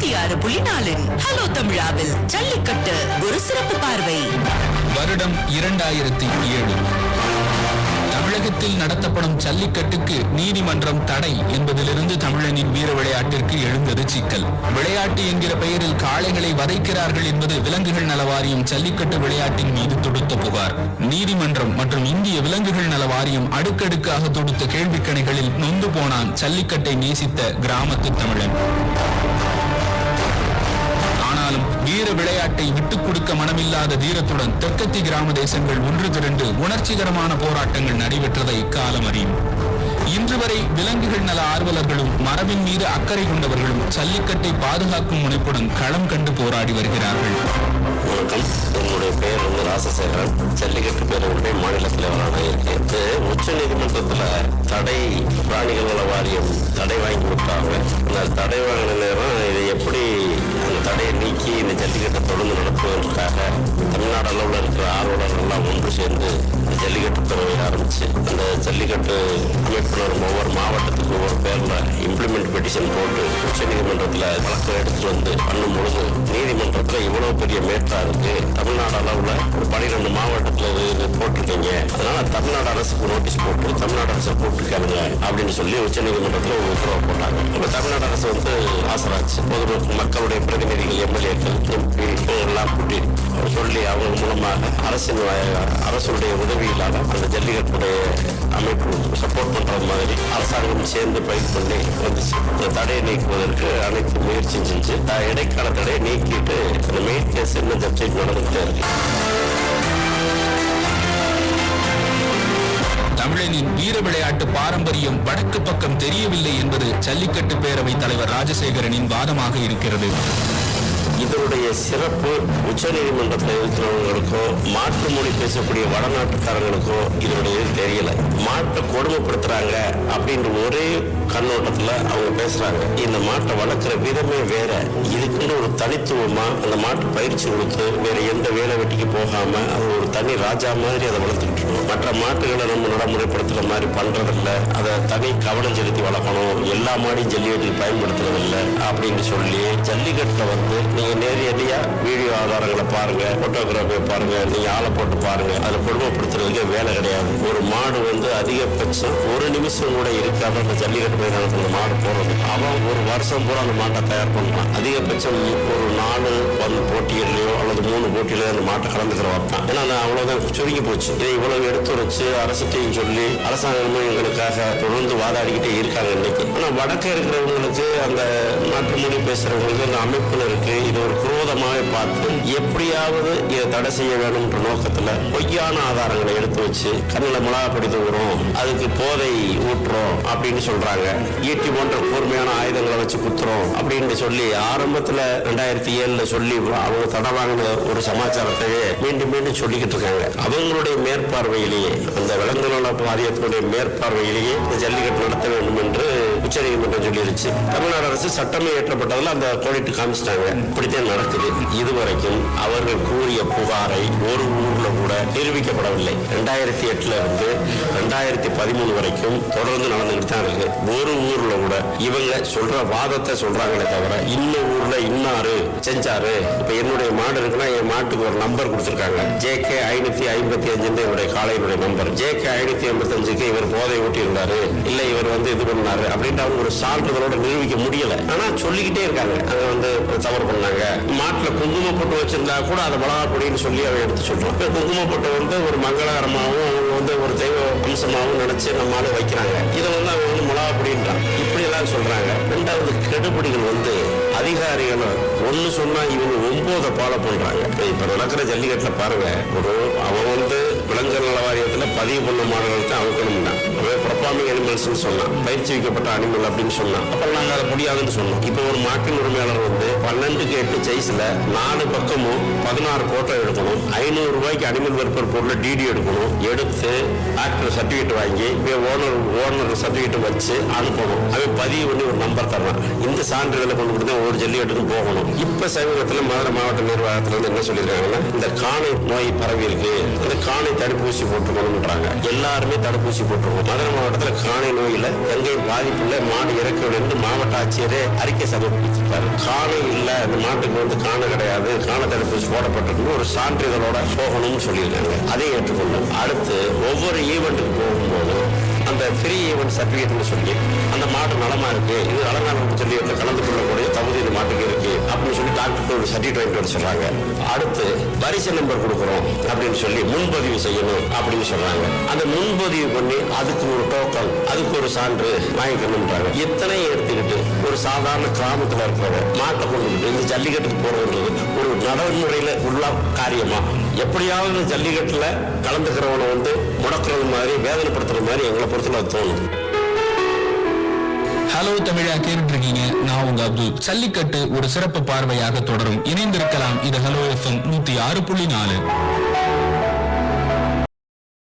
தொண்ணூத்தி ஆறு புள்ளி நாலின் ஹலோ தமிழாவில் ஜல்லிக்கட்டு ஒரு சிறப்பு பார்வை. வருடம் இரண்டாயிரத்தி ஏழு. தமிழகத்தில் நடத்தப்படும் ஜல்லிக்கட்டுக்கு நீதிமன்றம் தடை என்பதிலிருந்து தமிழனின் வீர விளையாட்டிற்கு எழுந்தது சிக்கல். விளையாட்டு என்கிற பெயரில் காளைகளை வதைக்கிறார்கள் என்பது விலங்குகள் நல வாரியம் ஜல்லிக்கட்டு விளையாட்டின் மீது தொடுத்த புகார். நீதிமன்றம் மற்றும் இந்திய விலங்குகள் நல வாரியம் அடுக்கடுக்காக தொடுத்த கேள்விக்கணைகளில் நொந்து போனான் ஜல்லிக்கட்டை நேசித்த கிராமத்து தமிழன். வீர விளையாட்டை விட்டுக் கொடுக்க மனமில்லாத தீரத்துடன் தெற்கத்தி கிராம தேசங்கள் ஒன்று திரண்டு உணர்ச்சிகரமான போராட்டங்கள் நடைபெற்றதை காலம் அறியும். இன்று வரை விலங்குகள் நல ஆர்வலர்களும் மரபின் மீது அக்கறை கொண்டவர்களும் சல்லிக்கட்டை பாதுகாக்கும் முனைப்புடன் களம் கண்டு போராடி வருகிறார்கள். வணக்கம் என்னுடைய பெயர் வந்து ராசசேகரன். ஜல்லிக்கட்டு பேரவையுடைய மாநில தலைவராக இருக்கேன் உச்ச நீதிமன்றத்தில் தடை பிராணிகள் நல வாரியம் தடை வாங்கி விட்டாங்க அந்த தடை வாங்கின நேரம் இதை எப்படி தடையை நீக்கி இந்த ஜல்லிக்கட்டை தொடர்ந்து நடத்துவதற்காக தமிழ்நாடு அளவில் இருக்கிற எல்லாம் ஒன்று சேர்ந்து ஜல்லிக்கட்டு பேரவை ஆரம்பிச்சு அந்த ஜல்லிக்கட்டு அமைப்பினர் ஒவ்வொரு மாவட்டத்துக்கு ஒவ்வொரு பேரில் இம்ப்ளிமெண்ட் பெட்டிஷன் போட்டு உச்ச வழக்கம் வழக்கு எடுத்துட்டு வந்து பண்ணும் பொழுது நீதிமன்றத்தில் இவ்வளவு பெரிய மேட்டா இருக்கு. தமிழ்நாடு அளவில் ஒரு பன்னிரெண்டு மாவட்டத்தில் இது போட்டிருக்கீங்க. அதனால தமிழ்நாடு அரசுக்கு நோட்டீஸ் போட்டு தமிழ்நாடு அரசு போட்டிருக்காங்க அப்படின்னு சொல்லி உச்சநீதிமன்றத்தில் ஒரு உத்தரவு போட்டாங்க. இப்போ தமிழ்நாடு அரசு வந்து ஆசராச்சு. பொது மக்களுடைய பிரதிநிதிகள் எம்எல்ஏக்கள் எம்பி எல்லாம் கூட்டி சொல்லி அவங்க மூலமாக அரசின் அரசுடைய உதவி இல்லாத அந்த ஜல்லிக்கட்டுடைய அமைப்பு சப்போர்ட் பண்றது மாதிரி அரசாங்கம் சேர்ந்து பயிர் பண்ணி வந்துச்சு இந்த தடையை நீக்குவதற்கு அனைத்து முயற்சி செஞ்சு இடைக்கால தடையை நீக்கிட்டு இந்த மெயின் கேஸ் இன்னும் ஜப்ஜெக்ட் நடந்துகிட்டே இருக்கு. தமிழனின் வீர விளையாட்டு பாரம்பரியம் வடக்கு பக்கம் தெரியவில்லை என்பது ஜல்லிக்கட்டு பேரவை தலைவர் ராஜசேகரனின் வாதமாக இருக்கிறது. இதனுடைய சிறப்பு உச்சநீதிமன்றத்தில் இருக்கிறவங்களுக்கோ மாற்று மொழி பேசக்கூடிய வடநாட்டுக்காரங்களுக்கோ இதனுடைய தெரியல. மாட்டை கொடுமைப்படுத்துறாங்க அப்படின்ற ஒரே கண்ணோட்டத்தில் அவங்க பேசுறாங்க. இந்த மாட்டை வளர்க்குற விதமே வேற. இதுக்குன்னு ஒரு தனித்துவமா அந்த மாட்டு பயிற்சி கொடுத்து வேற எந்த வேலை வெட்டிக்கு போகாம அது ஒரு தனி ராஜா மாதிரி அதை வளர்த்துக்கிட்டு மாட்டுகளை நம்ம நடைமுறைப்படுத்துகிற மாதிரி பண்ணுறதில்ல அதை தனி கவனம் செலுத்தி வளர்க்கணும். எல்லா மாடியும் ஜல்லிக்கட்டில் பயன்படுத்துறதில்ல அப்படின்னு சொல்லி ஜல்லிக்கட்டில் வந்து நீங்கள் நேரடியாக வீடியோ ஆதாரங்களை பாருங்கள் போட்டோகிராஃபியை பாருங்கள் நீங்கள் ஆளை போட்டு பாருங்கள் அதை கொடுமைப்படுத்துறதுக்கே வேலை கிடையாது. ஒரு மாடு வந்து அதிகபட்சம் ஒரு நிமிஷம் கூட இருக்காத அந்த ஜல்லிக்கட்டு மைதானத்தில் அந்த மாடு போகிறது அவன் ஒரு வருஷம் பூரா அந்த மாட்டை தயார் பண்ணலாம் அதிகபட்சம் ஒரு நாலு வந்து போட்டிகள்லையோ அல்லது மூணு போட்டியிலையோ அந்த மாட்டை கலந்துக்கிற வைப்பான் ஏன்னா நான் அவ்வளவுதான் சுருங்கி போச்சு. இதை இவ்வளவு எடுத்து வச்சு அரசத்தையும் சொல்லி அரசாங்கமும் எங்களுக்காக தொடர்ந்து வாதாடிக்கிட்டே இருக்காங்க இன்னைக்கு. ஆனா வடக்கே இருக்கிறவங்களுக்கு அந்த நாட்டு மொழி பேசுறவங்களுக்கு அந்த அமைப்பினருக்கு இது ஒரு குரோதமாக பார்த்து எப்படியாவது இதை தடை செய்ய வேணும்ன்ற நோக்கத்துல பொய்யான ஆதாரங்களை எடுத்து வச்சு கண்ணில் மிளகா பொடி தூக்குறோம் அதுக்கு போதை ஊட்டுறோம் அப்படின்னு சொல்றாங்க. ஈட்டி போன்ற கூர்மையான ஆயுதங்களை வச்சு குத்துறோம் அப்படின்னு சொல்லி ஆரம்பத்துல ரெண்டாயிரத்தி ஏழுல சொல்லி அவங்க தடை வாங்கின ஒரு சமாச்சாரத்தையே மீண்டும் மீண்டும் சொல்லிக்கிட்டு இருக்காங்க. அவங்களுடைய மேற்பார்வையிலேயே அந்த விலங்கு நல வாரியத்தினுடைய மேற்பார்வையிலேயே இந்த ஜல்லிக்கட்டு நடத்த வேண்டும் என்று உச்சநீதிமன்றம் சொல்லிருச்சு. தமிழ்நாடு அரசு சட்டமே ஏற்றப்பட்டதில் அந்த கோடிட்டு காமிச்சிட்டாங்க. இப்படித்தான் நடக்குது. இதுவரைக்கும் அவர்கள் கூறிய புகாரை ஒரு ஊர்ல கூட நிரூபிக்கப்படவில்லை. ரெண்டாயிரத்தி எட்டுல இருந்து ரெண்டாயிரத்தி பதிமூணு வரைக்கும் தொடர்ந்து நடந்துகிட்டு தான் இருக்கு. ஒரு ஊர்ல கூட இவங்க சொல்ற வாதத்தை சொல்றாங்களே தவிர இன்ன ஊர்ல இன்னாரு செஞ்சாரு. இப்ப என்னுடைய மாடு இருக்குன்னா என் மாட்டுக்கு ஒரு நம்பர் கொடுத்துருக்காங்க. ஜே கே ஐநூத்தி ஐம்பத்தி அஞ்சு என்னுடைய காலையினுடைய நம்பர் ஜே கே ஐநூத்தி ஐம்பத்தி அஞ்சுக்கு இவர் போதை ஊட்டியிருந்தாரு. இல்ல இவர் வந்து இது பண்ணாரு அப்படின்ட்டு அவங்க ஒரு சான்றிதழோட நிரூபிக்க முடியல. ஆனா சொல்லிக்கிட்டே இருக்காங்க. அதை வந்து தவறு பண்ணாங்க. மாட்டுல குங்குமப்பட்டு வச்சிருந்தா கூட அதை மிளகா பொடின்னு சொல்லி அவன் எடுத்து சொல்றான். குங்கும குங்குமப்பட்டு வந்து ஒரு மங்களகரமாகவும் அவங்க வந்து ஒரு தெய்வ அம்சமாகவும் நினைச்சு நம்மளால வைக்கிறாங்க. இதை வந்து அவங்க வந்து மிளகா பொடின்றான். இப்படி எல்லாம் சொல்றாங்க. ரெண்டாவது கெடுபிடிகள் வந்து அதிகாரிகளும் ஒன்னு சொன்னா இவங்க ஒன்பதை ஃபாலோ பண்றாங்க இப்ப நடக்கிற ஜல்லிக்கட்டுல பாருங்க. ஒரு அவன் வந்து விலங்குகள் நல பதிவு பண்ண மாணவர்கள் தான் அவுக்கணும்னா அவன் சொன்னான். பயிற்சி வைக்கப்பட்ட அனிமல் அப்படின்னு சொன்னான். அப்புறம் நாங்க அதை முடியாதுன்னு சொன்னோம் இப்போ ஒரு மாட்டின் உரிமையாளர் வந்து பன்னெண்டுக்கு எட்டு சைஸ்ல நாலு பக்கமும் பதினாறு போட்டோ எடுக்கணும். ஐநூறு ரூபாய்க்கு அனிமல் வெல்ஃபேர் பொருள் டிடி எடுக்கணும். எடுத்து ஆக்டர் சர்டிஃபிகேட் வாங்கி ஓனர் ஓனர் சர்டிஃபிகேட் வச்சு அனுப்பணும். அவன் பதிவு பண்ணி ஒரு நம்பர் தர்றான். இந்த சான்றிதழை கொண்டு கொடுத்து ஒவ்வொரு ஜல்லிக்கட்டுக்கும் போகணும். இப்ப சமீபத்தில் மதுரை மாவட்ட நிர்வாகத்துல இருந்து என்ன சொல்லியிருக்காங்கன்னா இந்த காணை நோய் பரவி இருக்கு இந்த காணை தடுப்பூசி போட்டுக்கணும்ன்றாங்க. எல்லாருமே தடுப்பூசி போட்டுருக்கோம். மதுரை மாவட்டத்தில் காணை நோயில எங்கேயும் பாதிப்புல மாடு இறக்க என்று மாவட்ட ஆட்சியரே அறிக்கை சமர்ப்பிச்சிருக்காரு காணை இல்லை. அந்த மாட்டுக்கு வந்து காண கிடையாது. காண தடுப்பூசி போடப்பட்டிருக்கு ஒரு சான்றிதழோட போகணும்னு சொல்லியிருக்காங்க. அதை ஏற்றுக்கொள்ளும் அடுத்து ஒவ்வொரு ஈவெண்ட்டுக்கு போகும் அந்த ஃப்ரீ ஈவெண்ட் சர்டிஃபிகேட்னு சொல்லி அந்த மாடு நலமா இருக்கு. இது அலங்காரம் சொல்லி அதில் கலந்து கொள்ளக்கூடிய தகுதி இந்த மாட்டுக்கு இருக்கு அப்படின்னு சொல்லி டாக்டர் ஒரு சர்டிஃபிகேட் வாங்கிட்டு வர சொல்றாங்க. அடுத்து வரிசை நம்பர் கொடுக்குறோம் அப்படின்னு சொல்லி முன்பதிவு செய்யணும் அப்படின்னு சொல்றாங்க. அந்த முன்பதிவு பண்ணி அதுக்கு ஒரு டோக்கன் அதுக்கு ஒரு சான்று வாங்கிக்கணும்ன்றாங்க. எத்தனை எடுத்துக்கிட்டு ஒரு சாதாரண கிராமத்துல இருக்கிறவங்க மாட்டை கொண்டுக்கிட்டு இந்த ஜல்லிக்கட்டுக்கு போறதுன்றது ஒரு நடைமுறையில உள்ள காரியமா? எப்படியாவது இந்த ஜல்லிக்கட்டுல கலந்துக்கிறவனை வந்து முடக்கிறது மாதிரி வேதனைப்படுத்துற மாதிரி எங்களை பொறுத்தல தோணும். ஹலோ தமிழா கேட்டு இருக்கீங்க நான் உங்க அப்துல். ஜல்லிக்கட்டு ஒரு சிறப்பு பார்வையாக தொடரும். இணைந்திருக்கலாம். இது ஹலோ எஃப்எம் நூத்தி ஆறு புள்ளி நாலு.